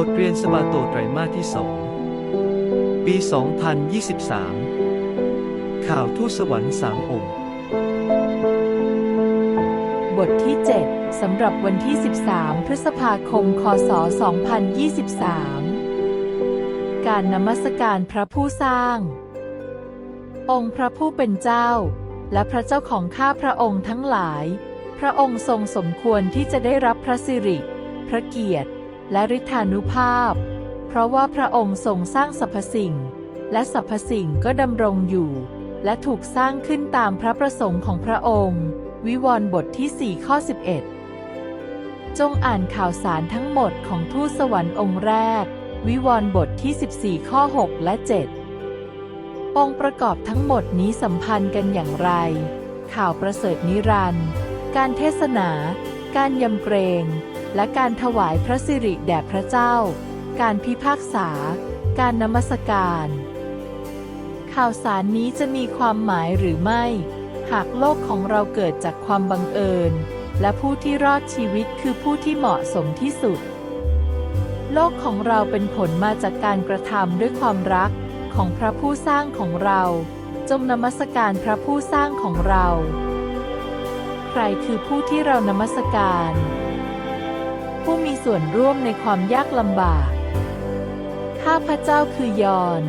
บทเรียนสบาโตไตรมาสที่สองปี 2023 ข่าวทูตสวรรค์สามองค์ บทที่ 7 สำหรับวันที่ 13 พฤษภาคม คศ 2023 การนมัสการพระผู้สร้าง องค์พระผู้เป็นเจ้า และพระเจ้าของข้าพระองค์ทั้งหลาย พระองค์ทรงสมควรที่จะได้รับพระสิริ พระเกียรติ และฤทธานุภาพ เพราะว่าพระองค์ทรงสร้างสรรพสิ่ง และสรรพสิ่งก็ดำรงอยู่ และถูกสร้างขึ้นตามพระประสงค์ของพระองค์ วิวรณ์บทที่ 4 ข้อ 11 จงอ่านข่าวสารทั้งหมดของทูตสวรรค์องค์แรก วิวรณ์บทที่ 14 ข้อ 6 และ 7 องค์ประกอบทั้งหมดนี้สัมพันธ์กันอย่างไร ข่าวประเสริฐนิรันดร์การเทศนา การยำเกรง และการถวายพระสิริแด่พระเจ้า การพิพากษา การนมัสการ ข่าวสารนี้จะมีความหมายหรือไม่ หากโลกของเราเกิดจากความบังเอิญ และผู้ที่รอดชีวิตคือผู้ที่เหมาะสมที่สุด โลกของเราเป็นผลมาจากการกระทำด้วยความรักของพระผู้สร้างของเรา จงนมัสการพระผู้สร้างของเรา ใครคือผู้ที่เรานมัสการ ผู้มีส่วนร่วมในความยากลำบาก ข้าพระเจ้าคือยอน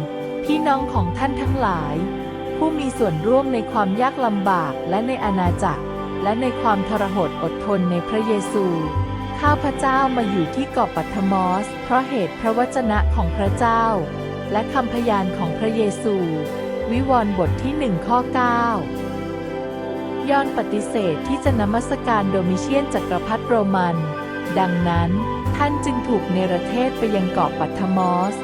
พี่น้องของท่านทั้งหลาย ผู้มีส่วนร่วมในความยากลำบากและในอาณาจักร และในความทรหดอดทนในพระเยซู ข้าพระเจ้ามาอยู่ที่เกาะปัทมอส เพราะเหตุพระวจนะของพระเจ้า และคำพยานของพระเยซู วิวรณ์บทที่หนึ่งข้อ 9ยอนปฏิเสธที่จะนมัสการโดมิเชียนจักรพรรดิโรมัน ดังนั้นท่านจึงถูกเนรเทศไปยังเกาะปัทมอส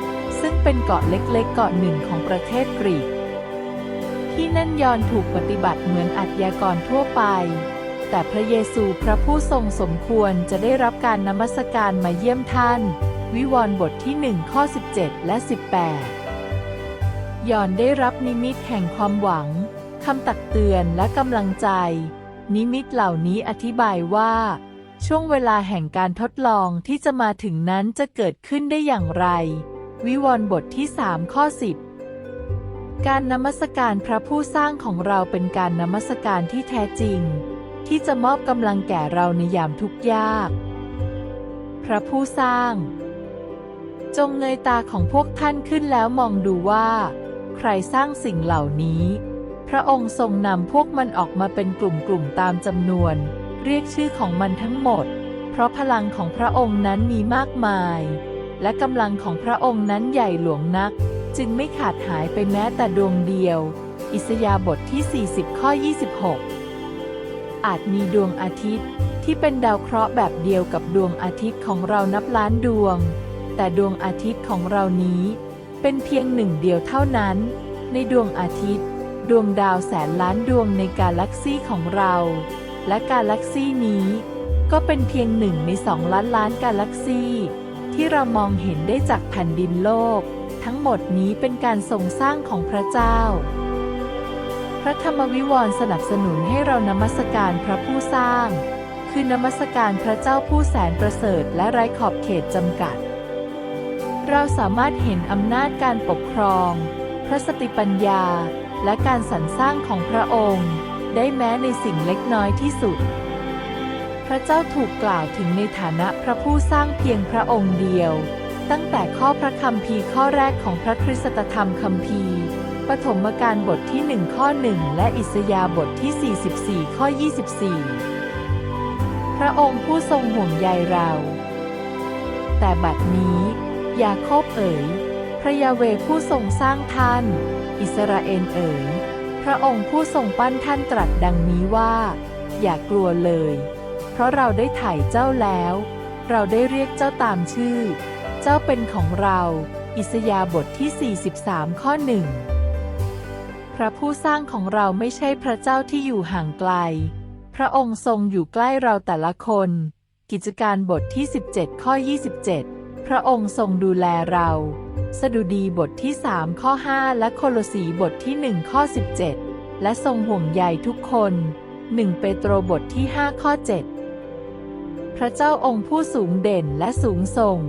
ซึ่งเป็นเกาะเล็กๆ เกาะหนึ่งของประเทศกรีก ที่นั่นยอนถูกปฏิบัติเหมือนอัจยากรทั่วไป แต่พระเยซูพระผู้ทรงสมควรจะได้รับการนมัสการมาเยี่ยมท่าน วิวรณ์บทที่ 1 ข้อ 17 และ 18 ยอนได้รับนิมิตแห่งความหวังคำตักเตือนและกำลังใจ นิมิตเหล่านี้อธิบายว่า ช่วงเวลาแห่งการทดลองที่จะมาถึงนั้นจะเกิดขึ้นได้อย่างไร วิวรณ์บทที่ 3 ข้อ 10 การนมัสการพระผู้สร้างของเราเป็นการนมัสการที่แท้จริง ที่จะมอบกำลังแก่เราในยามทุกยาก พระผู้สร้าง จงเงยตาของพวกท่านขึ้นแล้วมองดูว่า ใครสร้างสิ่งเหล่านี้ พระองค์ทรงนำพวกมันออกมาเป็นกลุ่มๆตามจำนวน เรียกชื่อของมันทั้งหมด เพราะพลังของพระองค์นั้นมีมากมาย และกำลังของพระองค์นั้นใหญ่หลวงนัก จึงไม่ขาดหายไปแม้แต่ดวงเดียว อิสยาบทที่ 40 ข้อ 26 อาจมีดวงอาทิตย์ที่เป็นดาวเคราะห์แบบเดียวกับดวงอาทิตย์ของเรานับล้านดวง แต่ดวงอาทิตย์ของเรานี้ เป็นเพียงหนึ่งเดียวเท่านั้น ในดวงอาทิตย์ ดวงดาวแสนล้านดวงในกาแล็กซี่ของเรา และกาแล็กซี่นี้ ก็เป็นเพียงหนึ่งในสองล้านล้านกาแล็กซี่ที่เรามองเห็นได้จากแผ่นดินโลก ทั้งหมดนี้เป็นการทรงสร้างของพระเจ้า พระธรรมวิวรณ์สนับสนุนให้เรานมัสการพระผู้สร้าง คือนมัสการพระเจ้าผู้แสนประเสริฐและไร้ขอบเขตจำกัด เราสามารถเห็นอำนาจการปกครอง พระสติปัญญา และการสรรสร้างของพระองค์ ได้แม้ในสิ่งเล็กน้อยที่สุด พระเจ้าถูกกล่าวถึงในฐานะพระผู้สร้างเพียงพระองค์เดียว ตั้งแต่ข้อพระคัมภีร์ข้อแรกของพระคริสตธรรมคัมภีร์ปฐมกาลบทที่หนึ่งข้อหนึ่งและอิสยาบทที่ 44 ข้อ 24 พระองค์ผู้ทรงห่วงใยเรา แต่บัดนี้ ยาโคบเอ๋ย พระยาเวผู้ทรงสร้างท่าน อิสราเอลเอ๋ย พระองค์ผู้ทรงปั้นท่านตรัสดังนี้ว่า อย่ากลัวเลย เพราะเราได้ไถ่เจ้าแล้ว เราได้เรียกเจ้าตามชื่อ เจ้าเป็นของเรา อิสยาบทที่ 43 ข้อหนึ่งพระผู้สร้างของเราไม่ใช่พระเจ้าที่อยู่ห่างไกล พระองค์ทรงอยู่ใกล้เราแต่ละคน กิจการบทที่ 17 ข้อ 27 พระองค์ทรงดูแลเรา สดุดีบทที่ 3 ข้อ 5 และโคโลสีบทที่ 1 ข้อ 17 และทรงห่วงใยทุกคน 1 เปโตรบทที่ 5 ข้อ 7 พระเจ้าองค์ผู้สูงเด่นและสูงส่ง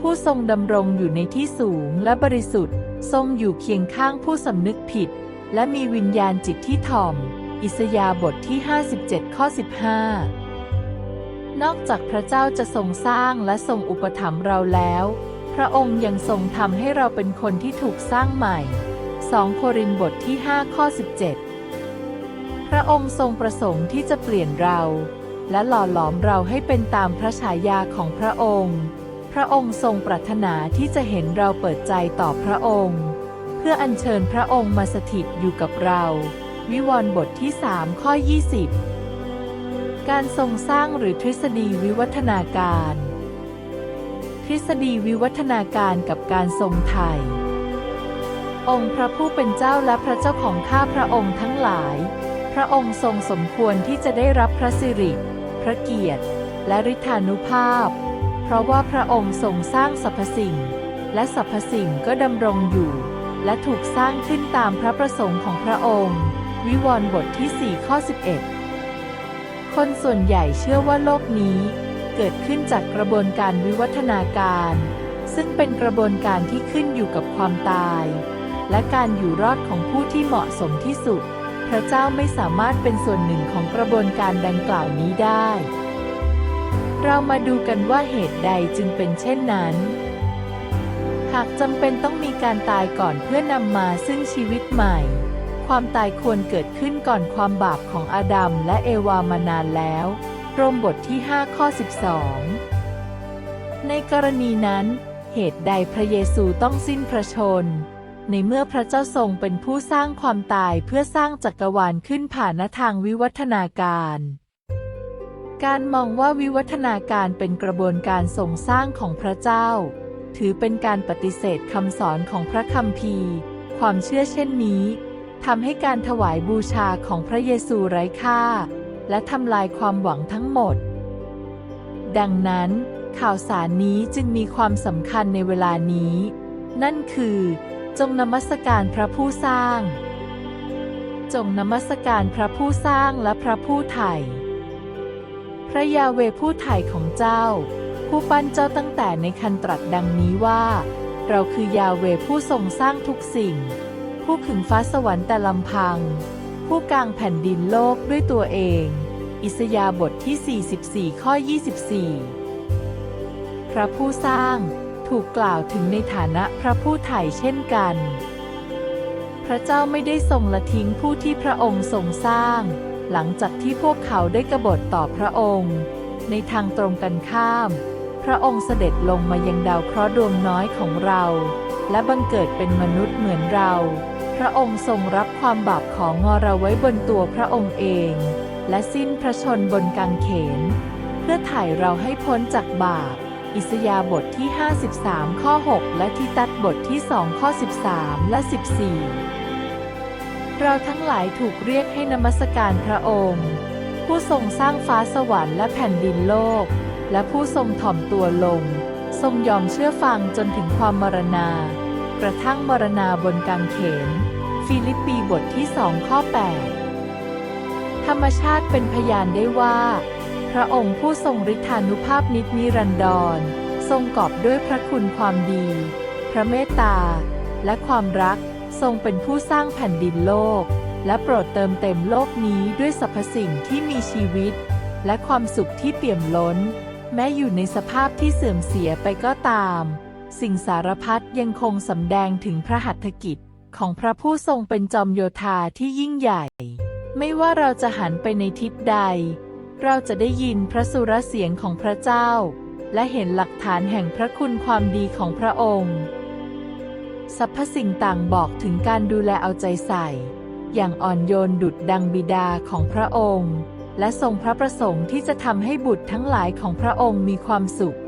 ผู้ทรงดำรงอยู่ในที่สูงและบริสุทธิ์ ทรงอยู่เคียงข้างผู้สำนึกผิด และมีวิญญาณจิตที่ถ่อม อิสยาบทที่ 57 ข้อ 15 นอกจากพระเจ้าจะทรงสร้างและทรงอุปถัมภ์เราแล้ว พระองค์ยังทรงทำให้เราเป็นคนที่ถูกสร้างใหม่ 2 โครินธ์บทที่ 5 ข้อ 17 พระองค์ทรงประสงค์ที่จะเปลี่ยนเรา และหล่อหลอมเราให้เป็นตามพระฉายาของพระองค์ พระองค์ทรงปรารถนาที่จะเห็นเราเปิดใจต่อพระองค์ เพื่ออัญเชิญพระองค์มาสถิตอยู่กับเรา วิวรณ์บทที่ 3 ข้อ 20 การทรงสร้างหรือทฤษฎีวิวัฒนาการ ทฤษฎีวิวัฒนาการกับการทรงไถ่องค์พระผู้เป็นเจ้าและพระเจ้าของข้าพระองค์ทั้งหลาย พระองค์ทรงสมควรที่จะได้รับพระสิริ พระเกียรติ และฤทธานุภาพ เพราะว่าพระองค์ทรงสร้างสรรพสิ่ง และสรรพสิ่งก็ดำรงอยู่ และถูกสร้างขึ้นตามพระประสงค์ของพระองค์ วิวรณ์บทที่ 4 ข้อ 11 คนส่วนใหญ่เชื่อว่าโลกนี้ เกิดขึ้นจากกระบวนการวิวัฒนาการ ซึ่งเป็นกระบวนการที่ขึ้นอยู่กับความตาย และการอยู่รอดของผู้ที่เหมาะสมที่สุด พระเจ้าไม่สามารถเป็นส่วนหนึ่งของกระบวนการดังกล่าวนี้ได้ เรามาดูกันว่าเหตุใดจึงเป็นเช่นนั้น หากจำเป็นต้องมีการตายก่อนเพื่อนำมาซึ่งชีวิตใหม่ความตายควรเกิดขึ้นก่อนความบาปของอาดัมและเอวามานานแล้ว รมบทที่ 5 ข้อ 12 ในกรณีนั้น เหตุใดพระเยซูต้องสิ้นพระชน ในเมื่อพระเจ้าทรงเป็นผู้สร้างความตายเพื่อสร้างจักรวาลขึ้นผ่านทางวิวัฒนาการการมองว่าวิวัฒนาการเป็นกระบวนการทรงสร้างของพระเจ้า ถือเป็นการปฏิเสธคำสอนของพระคัมภีร์ ความเชื่อเช่นนี้ทำให้การถวายบูชาของพระเยซูไร้ค่า และทำลายความหวังทั้งหมด ดังนั้น ข่าวสารนี้จึงมีความสำคัญในเวลานี้ นั่นคือ จงนมัสการพระผู้สร้าง จงนมัสการพระผู้สร้างและพระผู้ไถ่พระยาเวผู้ไถ่ของเจ้า ผู้ปั้นเจ้าตั้งแต่ในคันตรัสดังนี้ว่า เราคือยาเวผู้ทรงสร้างทุกสิ่ง ผู้ขึงฟ้าสวรรค์แต่ลำพัง ผู้กางแผ่นดินโลกด้วยตัวเอง อิสยาบทที่ 44 ข้อ 24 พระผู้สร้างถูกกล่าวถึงในฐานะพระผู้ไถ่เช่นกัน พระเจ้าไม่ได้ทรงละทิ้งผู้ที่พระองค์ทรงสร้าง หลังจากที่พวกเขาได้กบฏต่อพระองค์ ในทางตรงกันข้าม พระองค์เสด็จลงมายังดาวเคราะห์ดวงน้อยของเรา และบังเกิดเป็นมนุษย์เหมือนเรา พระองค์ทรงรับความบาปของงอเราไว้บนตัวพระองค์เอง และสิ้นพระชนบนกางเขน เพื่อไถ่เราให้พ้นจากบาป อิสยาบทที่ 53 ข้อ 6 และทิตัดบทที่ 2 ข้อ 13 และ 14 เราทั้งหลายถูกเรียกให้นมัสการพระองค์ ผู้ทรงสร้างฟ้าสวรรค์และแผ่นดินโลก และผู้ทรงถ่อมตัวลง ทรงยอมเชื่อฟังจนถึงความมรณา กระทั่งมรณาบนกางเขน ฟิลิปปีบทที่สองข้อ 8 ธรรมชาติเป็นพยานได้ว่า พระองค์ผู้ทรงฤทธานุภาพนิจนิรันดร ทรงกอบด้วยพระคุณความดี พระเมตตา และความรักทรงเป็นผู้สร้างแผ่นดินโลก และโปรดเติมเต็มโลกนี้ด้วยสรรพสิ่งที่มีชีวิต และความสุขที่เปี่ยมล้น แม้อยู่ในสภาพที่เสื่อมเสียไปก็ตาม สิ่งสารพัดยังคงสำแดงถึงพระหัตถกิจของพระผู้ทรงเป็นจอมโยธาที่ยิ่งใหญ่ ไม่ว่าเราจะหันไปในทิศใด เราจะได้ยินพระสุรเสียงของพระเจ้า และเห็นหลักฐานแห่งพระคุณความดีของพระองค์สรรพสิ่งต่างบอกถึงการดูแลเอาใจใส่ อย่างอ่อนโยนดุดดังบิดาของพระองค์ และทรงพระประสงค์ที่จะทำให้บุตรทั้งหลายของพระองค์มีความสุข